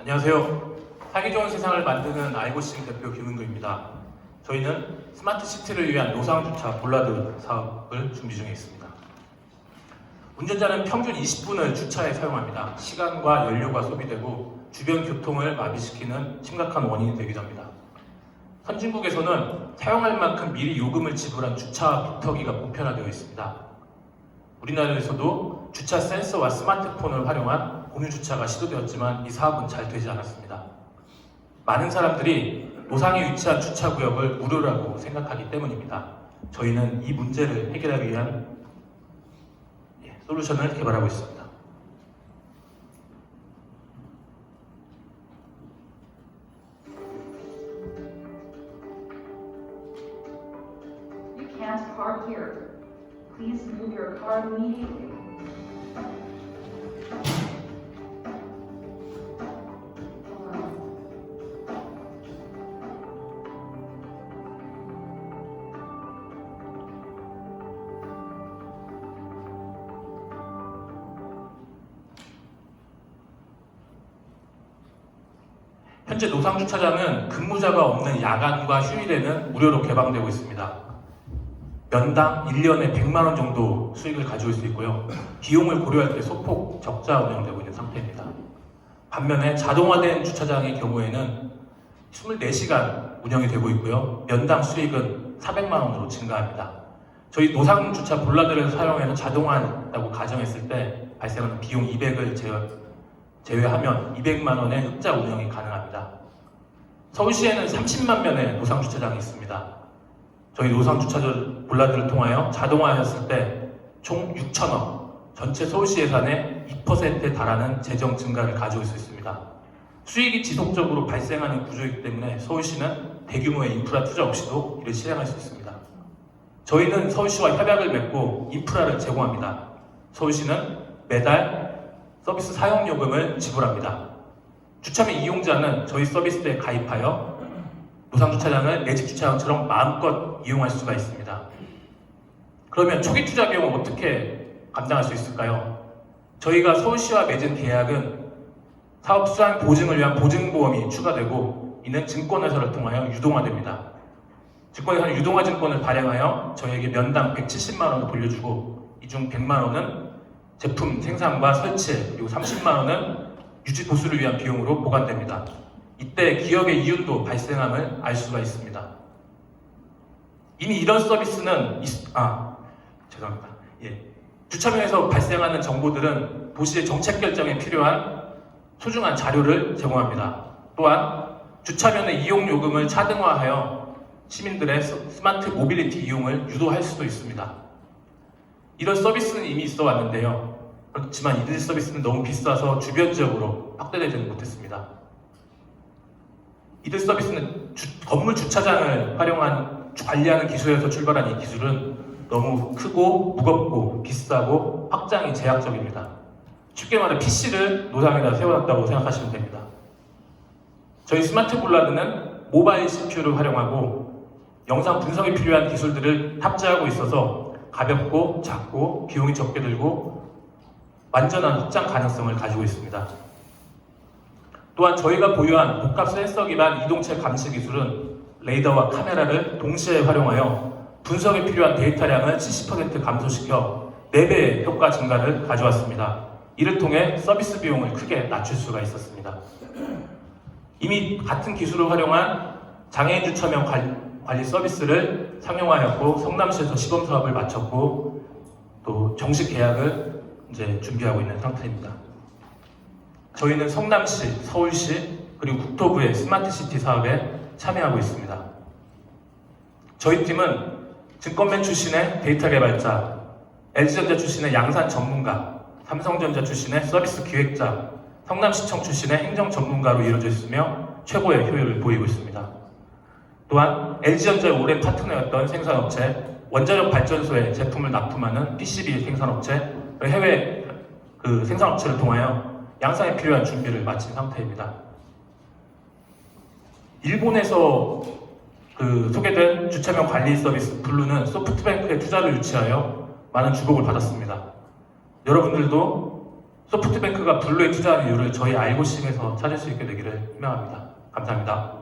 안녕하세요. 살기 좋은 세상을 만드는 아이고싱 대표 김은도입니다. 저희는 스마트 시티를 위한 노상주차 볼라드 사업을 준비 중에 있습니다. 운전자는 평균 20분을 주차에 사용합니다. 시간과 연료가 소비되고 주변 교통을 마비시키는 심각한 원인이 되기도 합니다. 선진국에서는 사용할 만큼 미리 요금을 지불한 주차 미터기가 보편화되어 있습니다. 우리나라에서도 주차 센서와 스마트폰을 활용한 공유 주차가 시도되었지만 이 사업은 잘 되지 않았습니다. 많은 사람들이 노상에 위치한 주차 구역을 무료라고 생각하기 때문입니다. 저희는 이 문제를 해결하기 위한 예, 솔루션을 개발하고 있습니다. 현재 노상 주차장은 근무자가 없는 야간과 휴일에는 무료로 개방되고 있습니다. 연당 1년에 100만 원 정도 수익을 가져올 수 있고요. 비용을 고려할 때 소폭 적자 운영되고 있는 상태입니다. 반면에 자동화된 주차장의 경우에는 24시간 운영이 되고 있고요. 연당 수익은 400만 원으로 증가합니다. 저희 노상 주차 볼라드를 사용해서 자동화한다고 가정했을 때 발생하는 비용 200을 제외, 제외하면 200만 원의 흑자 운영이 가능합니다. 서울시에는 30만 면의 노상 주차장이 있습니다. 저희 노상 주차 볼라드를 통하여 자동화하였을 때 총 6천억, 전체 서울시 예산의 2%에 달하는 재정 증가를 가져올 수 있습니다. 수익이 지속적으로 발생하는 구조이기 때문에 서울시는 대규모의 인프라 투자 없이도 이를 실행할 수 있습니다. 저희는 서울시와 협약을 맺고 인프라를 제공합니다. 서울시는 매달 서비스 사용 요금을 지불합니다. 주차비 이용자는 저희 서비스에 가입하여 노상주차장을 내 집 주차장처럼 마음껏 이용할 수가 있습니다. 그러면 초기 투자 비용을 어떻게 감당할 수 있을까요? 저희가 서울시와 맺은 계약은 사업 수행 보증을 위한 보증보험이 추가되고 이는 증권회사를 통하여 유동화됩니다. 증권회사는 유동화 증권을 발행하여 저희에게 면당 170만 원을 돌려주고 이 중 100만 원은 제품 생산과 설치 그리고 30만 원은 유지 보수를 위한 비용으로 보관됩니다. 이때 기업의 이윤도 발생함을 알 수가 있습니다. 이미 이런 서비스는 있- 아 죄송합니다. 예. 주차장에서 발생하는 정보들은 도시의 정책 결정에 필요한 소중한 자료를 제공합니다. 또한 주차면의 이용 요금을 차등화하여 시민들의 스- 스마트 모빌리티 이용을 유도할 수도 있습니다. 이런 서비스는 이미 있어 왔는데요. 그렇지만 이들 서비스는 너무 비싸서 주변 지역으로 확대되지는 못했습니다. 이들 서비스는 주- 건물 주차장을 활용한 관리하는 기술에서 출발한 이 기술은 너무 크고 무겁고 비싸고 확장이 제약적입니다. 쉽게 말해 PC를 노상에다 세워놨다고 생각하시면 됩니다. 저희 스마트 볼라드는 모바일 CPU를 활용하고 영상 분석이 필요한 기술들을 탑재하고 있어서 가볍고 작고 비용이 적게 들고 완전한 확장 가능성을 가지고 있습니다. 또한 저희가 보유한 복합 센서 기반 이동체 감시 기술은 레이더와 카메라를 동시에 활용하여 분석에 필요한 데이터량을 70% 감소시켜 4배의 효과 증가를 가져왔습니다. 이를 통해 서비스 비용을 크게 낮출 수가 있었습니다. 이미 같은 기술을 활용한 장애인 주차명 관- 관리 서비스를 상용화하였고 성남시에서 시범 사업을 마쳤고 또 정식 계약을 이제 준비하고 있는 상태입니다. 저희는 성남시, 서울시 그리고 국토부의 스마트 시티 사업에 참여하고 있습니다. 저희 팀은 증권맨 출신의 데이터 개발자, LG전자 출신의 양산 전문가, 삼성전자 출신의 서비스 기획자, 성남시청 출신의 행정 전문가로 이루어져 있으며 최고의 효율을 보이고 있습니다. 또한 LG전자의 오랜 파트너였던 생산업체, 원자력 발전소에 제품을 납품하는 PCB 생산업체, 해외 그 생산업체를 통하여 양산에 필요한 준비를 마친 상태입니다. 일본에서 그 소개된 주차명 관리 서비스 블루는 소프트뱅크에 투자를 유치하여 많은 주목을 받았습니다. 여러분들도 소프트뱅크가 블루에 투자한 이유를 저희 알고심에서 찾을 수 있게 되기를 희망합니다. 감사합니다.